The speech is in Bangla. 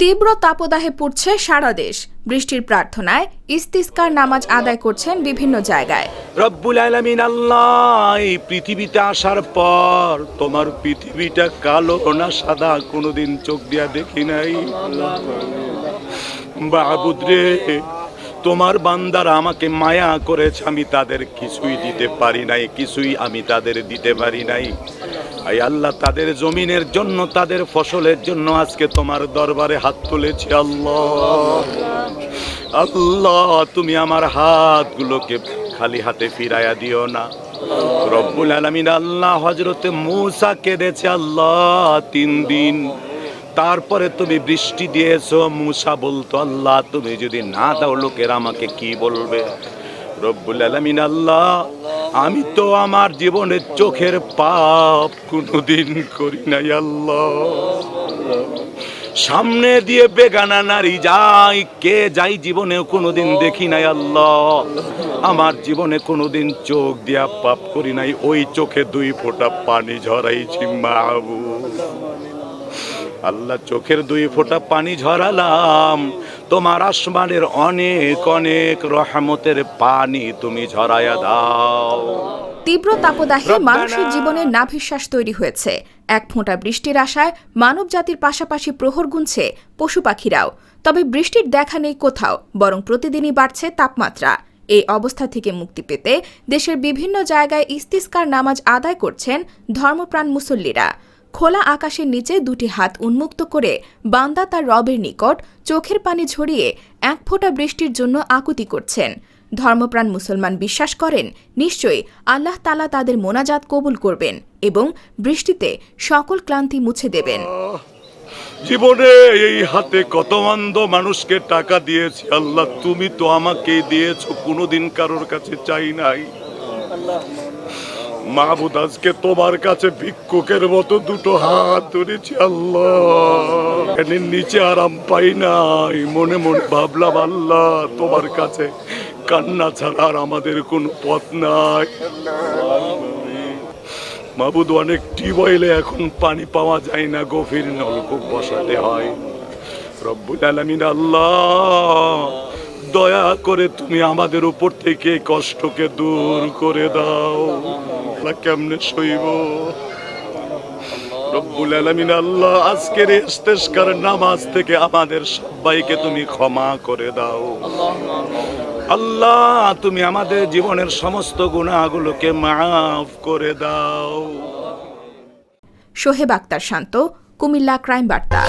তীব্র তাপদাহে পড়ছে সারা দেশ। বৃষ্টির প্রার্থনায় ইস্তিস্কার নামাজ আদায় করছেন বিভিন্ন জায়গায়। রব্বুল আলমিন আল্লাহ, এই পৃথিবীতে আসার পর তোমার পৃথিবীটা কালো না সাদা, কোনোদিন চোখ দিয়া দেখি নাই? বাবুদ্রে তোমার বান্দারা আমাকে মায়া করেছে, আমি তাদের কিছুই দিতে পারি নাই, কিছুই আমি তাদের দিতে পারি নাই। আই আল্লাহ, তাদের জমিনের জন্য, তাদের ফসলের জন্য আজকে তোমার দরবারে হাত তুলেছি, আল্লাহ। আল্লাহ, তুমি আমার হাতগুলোকে খালি হাতে ফিরাইয়া দিও না। রব্বুল আলমিন আল্লাহ হজরতে মূসা কেঁদেছে, আল্লাহ, তিন দিন তারপরে তুমি বৃষ্টি দিয়েছ, মূসা বলতো, আল্লাহ, তুমি যদি না দাও, লোকের আমাকে কি বলবে? রব্বুল আলমিন, আল্লাহ, আমি তো আমার জীবনের চোখের পাপ কোনোদিন করি নাই, আল্লাহ। সামনে দিয়ে বেগানা নারী যাই, কে যাই জীবনে কোনোদিন দেখি নাই, আল্লাহ। আমার জীবনে কোনোদিন চোখ দিয়া পাপ করি নাই, ওই চোখে দুই ফোঁটা পানি ঝরাইছি মাহবু আল্লাহ চোখের দুই ফোঁটা পানি ঝরালাম। তোমার আসমানের অনেক অনেক রহমতের পানি তুমি ঝরাইয়া দাও। তীব্র তাপদাহে মানুষের জীবনে নাভিশ্বাস তৈরি হয়েছে। এক ফোঁটা বৃষ্টির আশায় মানব জাতির পাশাপাশি প্রহর গুনছে পশু পাখিরাও। তবে বৃষ্টির দেখা নেই কোথাও বরং প্রতিদিনই বাড়ছে তাপমাত্রা। এই অবস্থা থেকে মুক্তি পেতে দেশের বিভিন্ন জায়গায় ইস্তিস্কার নামাজ আদায় করছেন ধর্মপ্রাণ মুসল্লিরা। খোলা আকাশের নিচে দুটি হাত উন্মুক্ত করে বান্দা তার রবের নিকট চোখের পানি ঝরিয়ে এক ফোঁটা বৃষ্টির জন্য আকুতি করছেন। ধর্মপ্রাণ মুসলমান বিশ্বাস করেন, নিশ্চয়ই আল্লাহ তালা তাদের মোনাজাত কবুল করবেন এবং বৃষ্টিতে সকল ক্লান্তি মুছে দেবেন। জীবনে এই হাতে কত অন্ধ মানুষকে টাকা দিয়েছি, আল্লাহ তুমি তো আমাকে দিয়েছ, কোনোদিন কারোর কাছে চাই নাই। মাহবুদ আজকে তোমার কাছে ভিক্ষুকের মতো দুটো হাত ধরেছি, আল্লাহ। এখানে নিচে আরাম পাই নাই, মনে মনে ভাবলাম, আল্লাহ, তোমার কাছে কান্না ছাড়া আর আমাদের কোনো পথ নাই। মাবুদ অনেক টিউবওয়েলে এখন পানি পাওয়া যায় না, গভীর নলকূপ বসাতে হয়। রব্বুল আলমিন, আল্লাহ দয়া করে তুমি আমাদের উপর থেকে কষ্টকে দূর করে দাও। আল্লাহ কেমনে সইব? আল্লাহ, আজকের ইস্তেস্কার নামাজ থেকে আমাদের সবাইকে তুমি ক্ষমা করে দাও। আল্লাহ, তুমি আমাদের জীবনের সমস্ত গুণাগুলোকে মাফ করে দাও। সোহেব আক্তার শান্ত, কুমিল্লা ক্রাইম বার্তা।